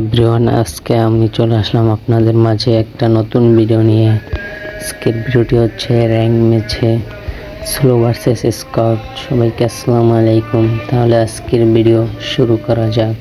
Everyone আজকে আমি চলে আসলাম আপনাদের মাঝে একটা নতুন ভিডিও নিয়ে। আজকের ভিডিওটি হচ্ছে র্যাঙ্ক ম্যাচে স্লো ভার্সেস স্কট সবাইকে আসসালামু আলাইকুম। তাহলে আজকের ভিডিও শুরু করা যাক।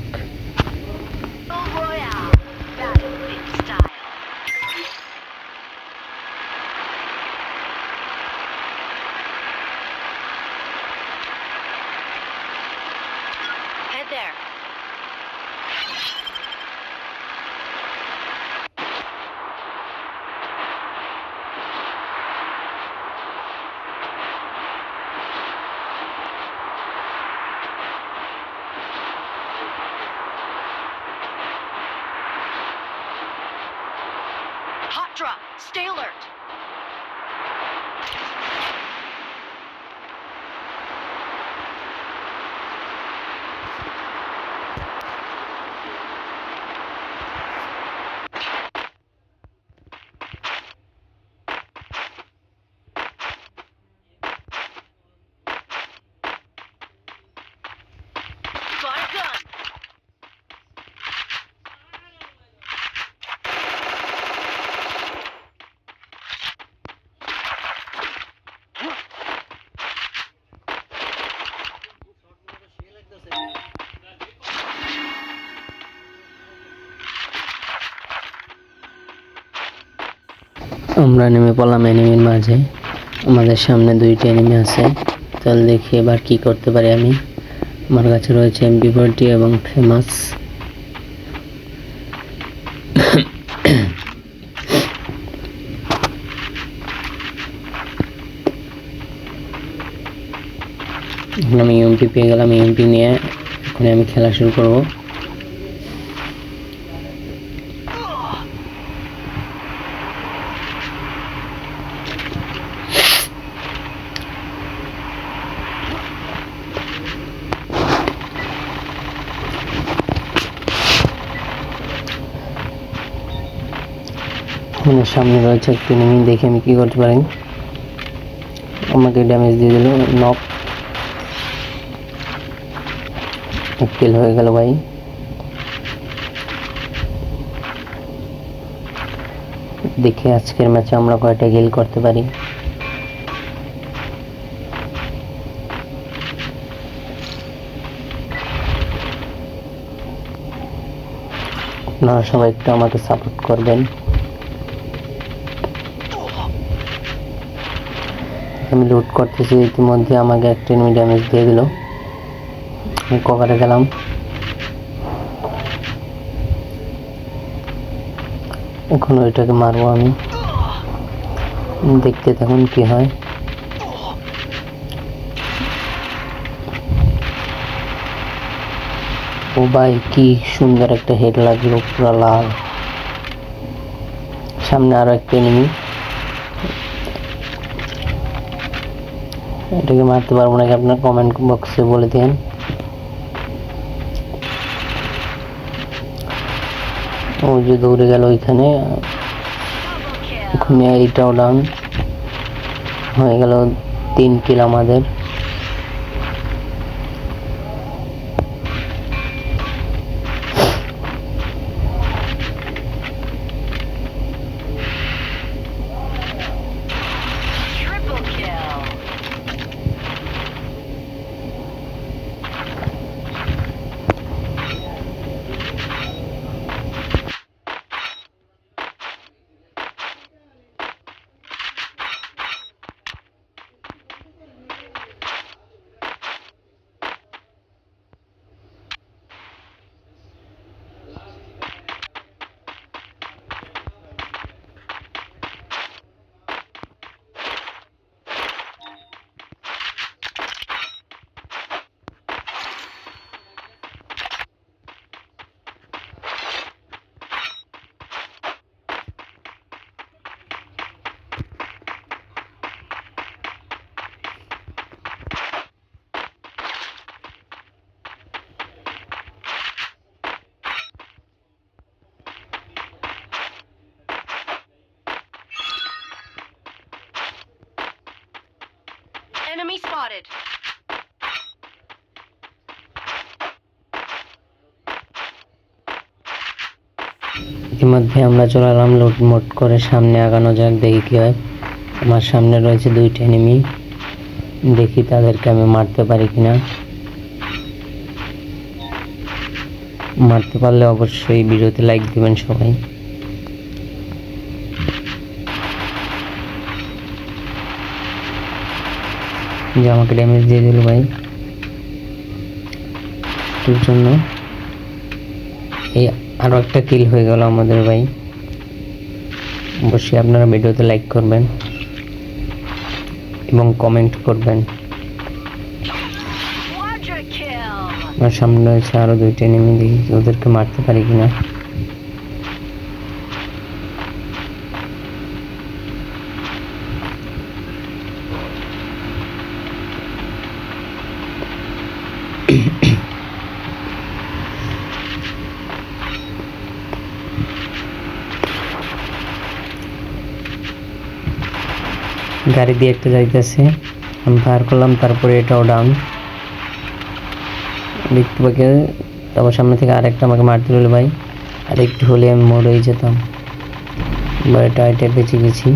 Stay alert. আমরা নেমে পড়লাম এনিমির মাঝে। আমাদের সামনে দুইটি এনিমি আছে। তাহলে দেখি এবার কি করতে পারি আমি। আমার কাছে রয়েছে এমপি ফোরটি এবং ফেমাস। আমি ইউএমপি পেয়ে গেলাম ইউএমপি নিয়ে। এখন আমি খেলা শুরু করব। আমার সামনে রয়েছে একটি এনিমি দেখে আমি কী করতে পারি? আমাকে ড্যামেজ দিয়ে দিল নক কিল হয়ে গেল ভাই। দেখি আজকের ম্যাচে আমরা কয়টা গিল করতে পারি? আপনারা সবাই একটু আমাকে সাপোর্ট করবেন। আমি লুট করতেছি, ইতিমধ্যে আমাকে একটা এনিমি ড্যামেজ দিয়ে দিল। আমি কভারে গেলাম। এখন ওইটাকে মারবো আমি। দেখতে থাকুন কি হয়। ও ভাই, কি সুন্দর একটা হেড লাগল পুরো লাল। সামনে আরও একটা এনিমি এটাকে মারতে পারব নাকি? আপনার কমেন্ট বক্সে বলে দিন ও যে দৌড়ে গেল ওইখানে এইটাও ডাউন হয়ে গেল তিন কিল আমাদের। ইতিমধ্যে আমরা চলে এলাম লুটমুট করে সামনে আগানো যাক, দেখি কী হয়। আমার সামনে রয়েছে দুইটা এনিমি দেখি তাদেরকে আমি মারতে পারি কিনা মারতে পারলে অবশ্যই ভিডিওতে লাইক দিবেন সবাই। যে আমাকে ড্যামেজ দিয়ে দিল ভাই। জন্য এই আরও একটা কিল হয়ে গেল আমাদের ভাই। অবশ্যই আপনারা ভিডিওতে লাইক করবেন এবং কমেন্ট করবেন। আমার সামনে রয়েছে আরও দুইটা নেমে দেখি ওদেরকে মারতে পারি কিনা? গাড়ি দিয়ে একটা যাইতেছে। আমি পার করলাম, তারপরে এটাও ডাউন দেখতে পাকে তারপর সামনে থেকে আরেকটা আমাকে মারতে হলো ভাই। আর একটু হলে আমি মরেই যেতাম। বা এটা এটা বেঁচে গেছি।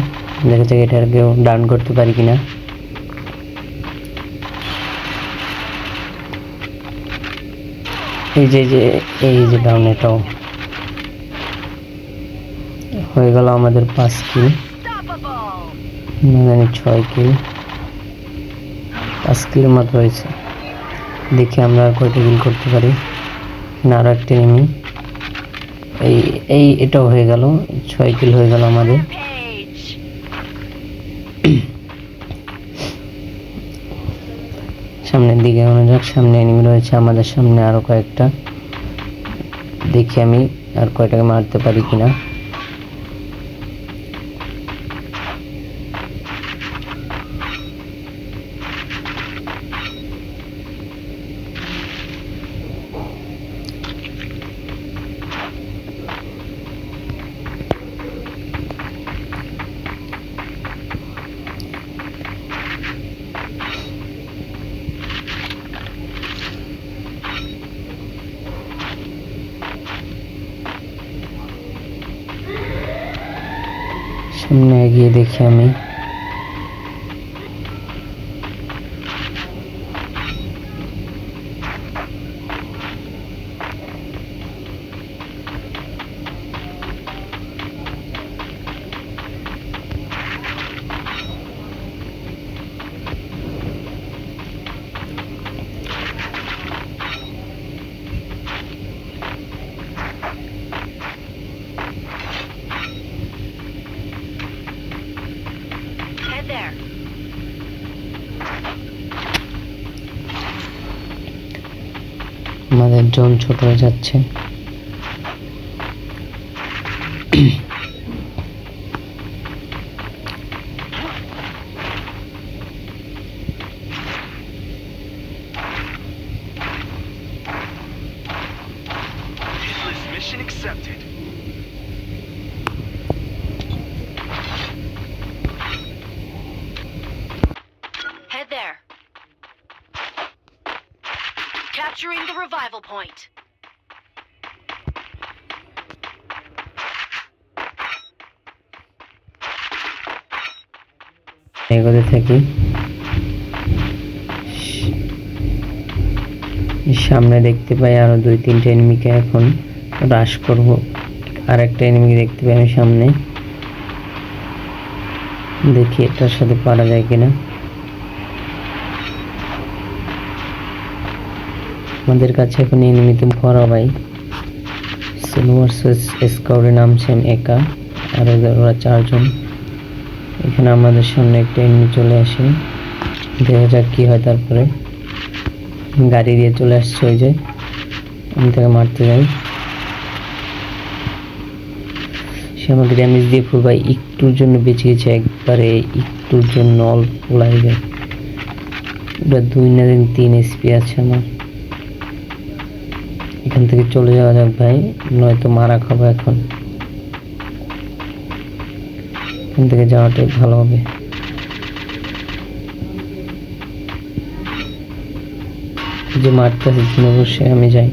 দেখা যাক এটাকেও ডাউন করতে পারি কিনা। এই যে যে, এই যে ডাউন এটাও। হয়ে গেল আমাদের পাঁচ কিল Unstoppable. না জানি ছয় কিল পাঁচ কিলের মতো হয়েছে। দেখি আমরা আর কয়টা কিল করতে পারি। না আরও একটা নেমি এই এই, এটাও হয়ে গেল। ছয় কিল হয়ে গেল আমাদের। সামনের দিকে মনে যাক, সামনে এনিমি রয়েছে আমাদের সামনে আরও কয়েকটা। দেখি আমি আর কয়টাকে মারতে পারি কিনা। সামনে এগিয়ে দেখি আমি। আমাদের জন ছোট হয়ে যাচ্ছে। Capturing the revival point. এগোতে থাকি সামনে দেখতে পাই আরও দুই তিনটে এনিমিকে এখন রাশ করব। আর একটা এনিমিকে দেখতে পাই আমি সামনে। দেখি এটার সাথে পারা যায় কিনা। আমাদের কাছে এখন এনিমিতে ভরা ভাই। সিলভার স্কাউটে নামছে আমি একা, আর ওরা চারজন। এখানে আমাদের সামনে একটা এমনি চলে আসে। দেখা যাক কি হয় তারপরে। গাড়ি দিয়ে চলে আসছে ওই যে, আমি তাকে মারতে যাই। সে আমাকে ড্যামেজ দিয়ে ফুল ভাই একটুর জন্য বেঁচে গেছে, একবারে একটুর জন্য অল্প লাগে। ওটা দুই না দিন তিন এসপি আছে আমার। এখান থেকে চলে যাওয়া যাক ভাই, নয়তো মারা খাব এখন। এখান থেকে যাওয়াটাই ভালো হবে। যে মারতে জন্য অবশ্যই আমি যাই।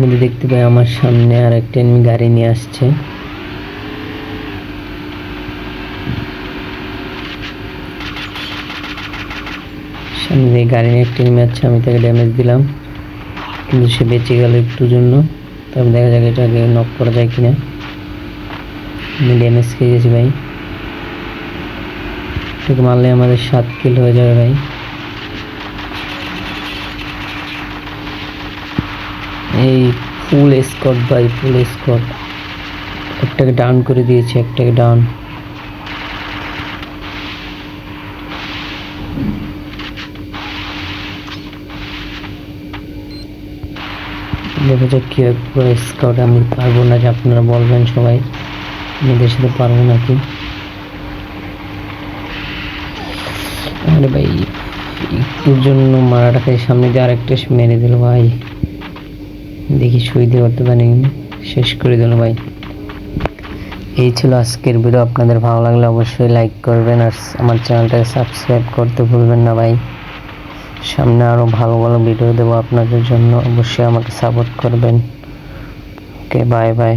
মধ্যে দেখতে পাই, আমার সামনে আর একটা এনিমি গাড়ি নিয়ে আসছে। সামনে গাড়ি নিয়ে একটা এনিমি আছে, আমি তাকে ড্যামেজ দিলাম। কিন্তু সে বেঁচে গেল একটু জন্য। তবে দেখা যাক এটাকে নক করা যায় কিনা। আমি ড্যামেজ খেয়ে গেছি ভাই। এটাকে মারলে আমাদের সাত কিল হয়ে যাবে ভাই। এই ফুল স্কট ভাই ফুল স্কট একটাকে ডাউন করে দিয়েছে, একটাকে ডাউন দেখা যাক কি স্কাউট আমি পারব না যে আপনারা বলবেন সবাই। মেয়েদের সাথে পারব নাকি? আরে ভাই, একটুর জন্য মারাটাকে সামনে দিয়ে আরেকটা মেরে দিল ভাই। দেখি সইতে করতে পারি শেষ করে দিল ভাই। এই ছিল আজকের ভিডিও আপনাদের ভালো লাগলে অবশ্যই লাইক করবেন আর আমার চ্যানেলটাকে সাবস্ক্রাইব করতে ভুলবেন না ভাই। সামনে আরও ভালো ভালো ভিডিও দেবো আপনাদের জন্য। অবশ্যই আমাকে সাপোর্ট করবেন। Okay bye bye